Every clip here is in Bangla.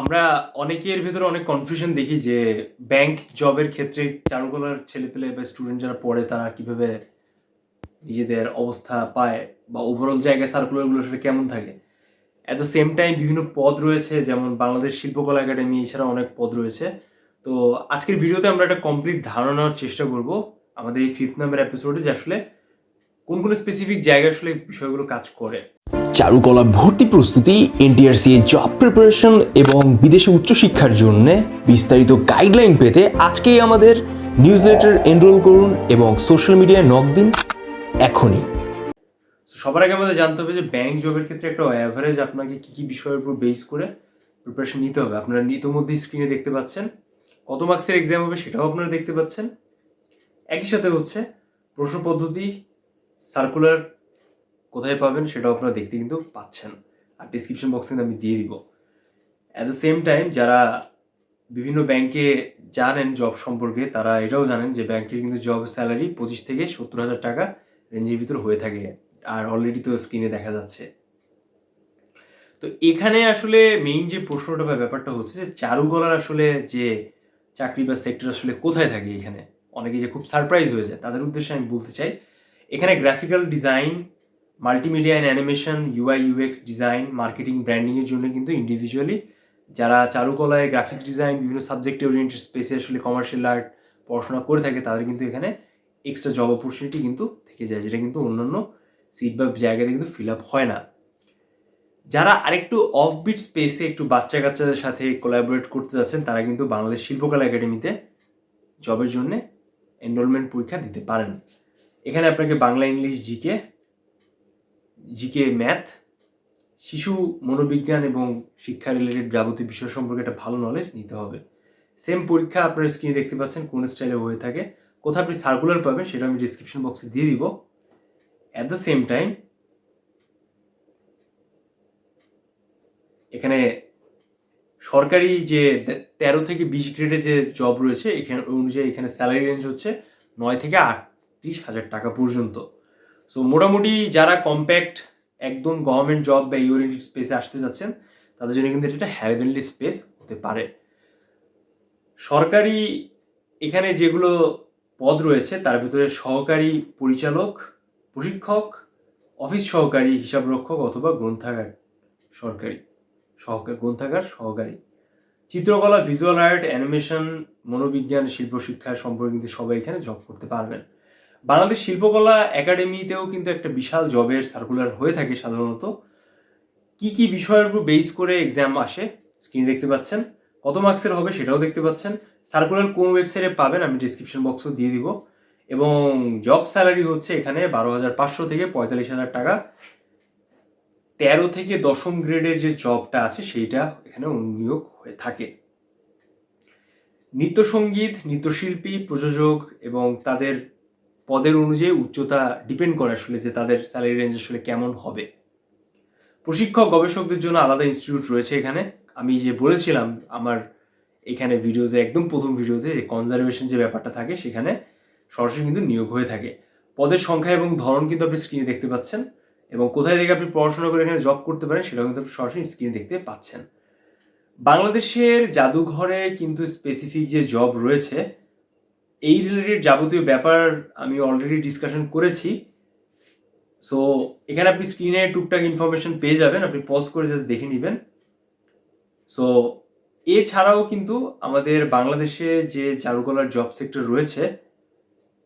আমরা অনেকের ভেতরে অনেক কনফিউশন দেখি যে ব্যাংক জবের ক্ষেত্রে চারুকলার ছেলেপেলে বা স্টুডেন্ট যারা পড়ে, তারা কীভাবে নিজেদের অবস্থা পায় বা ওভারঅল জায়গায় সার্কুলারগুলো সেটা কেমন থাকে? অ্যাট দ্য সেম টাইম বিভিন্ন পদ রয়েছে, যেমন বাংলাদেশ শিল্পকলা একাডেমি এছাড়া অনেক পদ রয়েছে। তো আজকের ভিডিওতে আমরা একটা কমপ্লিট ধারণা নেওয়ার চেষ্টা করব আমাদের এই ফিফথ নাম্বার এপিসোডে যে আসলে কোন কোন স্পেসিফিক জায়গায় আসলে বিষয়গুলো কাজ করে? চারুকলা ভর্তি প্রস্তুতি এনটিআরসি জব প্রিপারেশন এবং বিদেশে উচ্চশিক্ষার জন্য বিস্তারিত গাইডলাইন পেতে আজকেই আমাদের নিউজ লেটার এনরোল করুন এবং সোশ্যাল মিডিয়ায় নক দিন এখনই। সবার আগে আমাদের জানতে হবে যে ব্যাংক জবের ক্ষেত্রে একটা অ্যাভারেজ আপনাকে কি কি বিষয়ের উপর বেস করে প্রিপারেশন নিতে হবে। আপনারা ইতিমধ্যেই স্ক্রিনে দেখতে পাচ্ছেন। কত মার্কসের এক্সাম হবে সেটাও আপনারা দেখতে পাচ্ছেন। একই সাথে হচ্ছে প্রশ্ন পদ্ধতি সার্কুলার কোথায় পাবেন সেটাও আপনারা দেখতে কিন্তু পাচ্ছেন। আর ডিসক্রিপশন বক্সে আমি দিয়ে দিব। অ্যাট দ্য সেম টাইম যারা বিভিন্ন ব্যাংকে জানেন জব সম্পর্কে, তারা এটাও জানেন যে ব্যাংকের কিন্তু জব স্যালারি পঁচিশ থেকে সত্তর হাজার টাকা রেঞ্জের ভিতর হয়ে থাকে। আর অলরেডি তো স্ক্রিনে দেখা যাচ্ছে। তো এখানে আসলে মেইন যে প্রশ্নটা বা ব্যাপারটা হচ্ছে যে চারুকলার আসলে যে চাকরি বা সেক্টর আসলে কোথায় থাকে এখানে? অনেকে যে খুব সারপ্রাইজ হয়ে যায়। তাদের উদ্দেশ্যে আমি বলতে চাই এখানে graphical design multimedia and animation UI UX design marketing ব্র্যান্ডিংয়ের জন্য কিন্তু ইন্ডিভিজুয়ালি যারা চারুকলায় গ্রাফিক্স ডিজাইন বিভিন্ন সাবজেক্ট ওরিয়েন্টেড স্পেসে আসলে কমার্শিয়াল আর্ট পড়াশোনা করে থাকে, তাদের কিন্তু এখানে এক্সট্রা জব অপরচুনিটি কিন্তু থেকে যায়, যেটা কিন্তু অন্যান্য সিট বা জায়গাতে কিন্তু ফিল আপ হয় না। যারা আরেকটু অফবিট স্পেসে একটু বাচ্চা কাচ্চাদের সাথে কোলাবোরেট করতে যাচ্ছেন, তারা কিন্তু বাংলাদেশ শিল্পকলা একাডেমিতে জবের জন্য এনরোলমেন্ট পরীক্ষা দিতে পারেন। এখানে আপনাকে Bangla, English GK GK math শিশু মনোবিজ্ঞান এবং শিক্ষা রিলেটেড যাবতীয় বিষয় সম্পর্কে একটা ভালো নলেজ নিতে হবে। সেম পরীক্ষা আপনার স্ক্রিনে দেখতে পাচ্ছেন, কোন স্টাইলে হয়ে থাকে। কোথায় আপনি সার্কুলার পাবেন সেটা আমি ডিসক্রিপশন বক্সে দিয়ে দিব। অ্যাট দ্য সেম টাইম এখানে সরকারি যে তেরো থেকে বিশ গ্রেডে যে জব রয়েছে, এখানে, অনুযায়ী এখানে স্যালারি রেঞ্জ হচ্ছে নয় থেকে আটত্রিশ হাজার টাকা পর্যন্ত। সো মোটামুটি যারা কম্প্যাক্ট একদম গভর্নমেন্ট জব বা ইউরিটেড স্পেসে আসতে যাচ্ছেন, তাদের জন্য কিন্তু এটা হ্যাভেনলি স্পেস হতে পারে। সরকারি এখানে যেগুলো পদ রয়েছে, তার ভিতরে সহকারী পরিচালক, প্রশিক্ষক অফিস সহকারী, হিসাবরক্ষক অথবা গ্রন্থাগার সরকারি, সহকারী, গ্রন্থাগার সহকারী। চিত্রকলা ভিজুয়াল আর্ট অ্যানিমেশন মনোবিজ্ঞান, শিল্প, শিক্ষা সম্পর্কে কিন্তু সবাই এখানে জব করতে পারবেন। বাংলাদেশ শিল্পকলা একাডেমিতেও কিন্তু একটা বিশাল জবের সার্কুলার হয়ে থাকে সাধারণত। কি কি বিষয়ের উপর বেস করে এক্সাম আসে স্ক্রিনে দেখতে পাচ্ছেন। কত মার্কসের হবে সেটাও দেখতে পাচ্ছেন। সার্কুলার কোন ওয়েবসাইটে পাবেন আমি ডিসক্রিপশন বক্সও দিয়ে দিব। এবং জব স্যালারি হচ্ছে এখানে বারো হাজার পাঁচশো থেকে পঁয়তাল্লিশ হাজার টাকা। তেরো থেকে দশম গ্রেডের যে জবটা আছে সেইটা এখানে নিয়োগ হয়ে থাকে। নৃত্যসঙ্গীত নৃত্যশিল্পী প্রযোজক এবং তাদের পদের অনুযায়ী উচ্চতা ডিপেন্ড করে আসলে যে তাদের স্যালারি রেঞ্জ আসলে কেমন হবে। প্রশিক্ষক, গবেষকদের জন্য আলাদা ইনস্টিটিউট রয়েছে এখানে। আমি যে বলেছিলাম, আমার এখানে ভিডিওতে একদম প্রথম ভিডিওতে যে কনজারভেশন যে ব্যাপারটা থাকে, সেখানে সরাসরি কিন্তু নিয়োগ হয়ে থাকে। পদের সংখ্যা এবং ধরন কিন্তু আপনি স্ক্রিনে দেখতে পাচ্ছেন এবং কোথায় থেকে আপনি পড়াশোনা করে এখানে জব করতে পারেন, সেটাও কিন্তু আপনি সরাসরি স্ক্রিনে দেখতে পাচ্ছেন। বাংলাদেশের জাদুঘরে কিন্তু স্পেসিফিক যে জব রয়েছে এই রিলেটেড যাবতীয় ব্যাপার আমি অলরেডি ডিসকাশন করেছি। সো এখানে আপনি স্ক্রিনে টুকটাক ইনফরমেশন পেয়ে যাবেন, আপনি পজ করে জাস্ট দেখে নেবেন। সো এছাড়াও কিন্তু আমাদের বাংলাদেশে যে চারুকলার জব সেক্টর রয়েছে,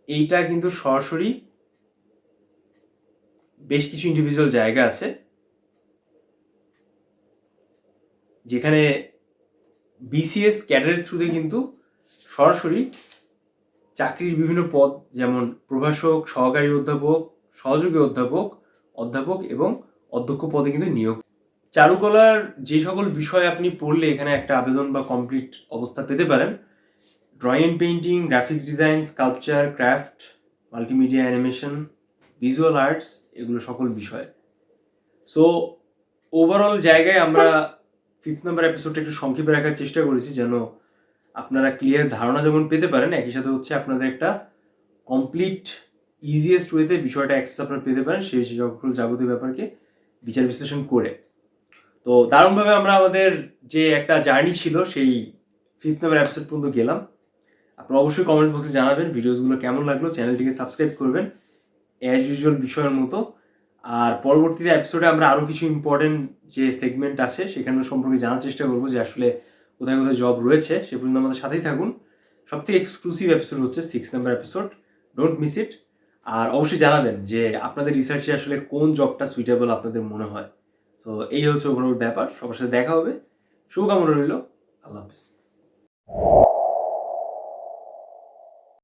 এইটা কিন্তু সরাসরি বেশ কিছু ইন্ডিভিজুয়াল জায়গা আছে। যেখানে বিসিএস ক্যাডারের থ্রুতে কিন্তু সরাসরি চাকরির বিভিন্ন পদ, যেমন প্রভাষক, সহকারী অধ্যাপক, সহযোগী অধ্যাপক অধ্যাপক এবং অধ্যক্ষ পদে কিন্তু নিয়োগ। চারুকলার যে সকল বিষয় আপনি পড়লে এখানে একটা আবেদন বা কমপ্লিট অবস্থা পেতে পারেন। Drawing and painting graphics design sculpture craft multimedia animation visual arts এগুলো সকল বিষয়। সো ওভারঅল জায়গায় আমরা ফিফথ নাম্বার এপিসোডটা একটু সংক্ষেপে রাখার চেষ্টা করেছি যেন আপনারা ক্লিয়ার ধারণা যেমন পেতে পারেন, একই সাথে হচ্ছে আপনাদের একটা কমপ্লিট ইজিয়েস্ট ওয়েতে বিষয়টা অ্যাক্সেস আপনারা পেতে পারেন, সেই সকল যাবতীয় ব্যাপারকে বিচার বিশ্লেষণ করে। তো দারুণভাবে আমরা আমাদের যে একটা জার্নি ছিল, সেই ফিফথ নাম্বার এপিসোড পর্যন্ত গেলাম। আপনারা অবশ্যই কমেন্টস বক্সে জানাবেন ভিডিওসগুলো কেমন লাগল চ্যানেলটিকে সাবস্ক্রাইব করবেন অ্যাজ ইউজুয়াল বিষয়ের মতো। আর পরবর্তীতে এপিসোডে আমরা আরও কিছু ইম্পর্টেন্ট যে সেগমেন্ট আছে, সেখানে সম্পর্কে জানার চেষ্টা করব যে আসলে কোথায় কোথায় জব রয়েছে, সে পর্যন্ত আমাদের সাথেই থাকুন। সব থেকে এক্সক্লুসিভ এপিসোড হচ্ছে six number episode don't miss it আর অবশ্যই জানাবেন যে আপনাদের রিসার্চে আসলে কোন জবটা সুইটেবল আপনাদের মনে হয়। তো এই হচ্ছে ওভারঅল ব্যাপার। সবার সাথে দেখা হবে। শুভকামনা রইল। আল্লাহ হাফিজ।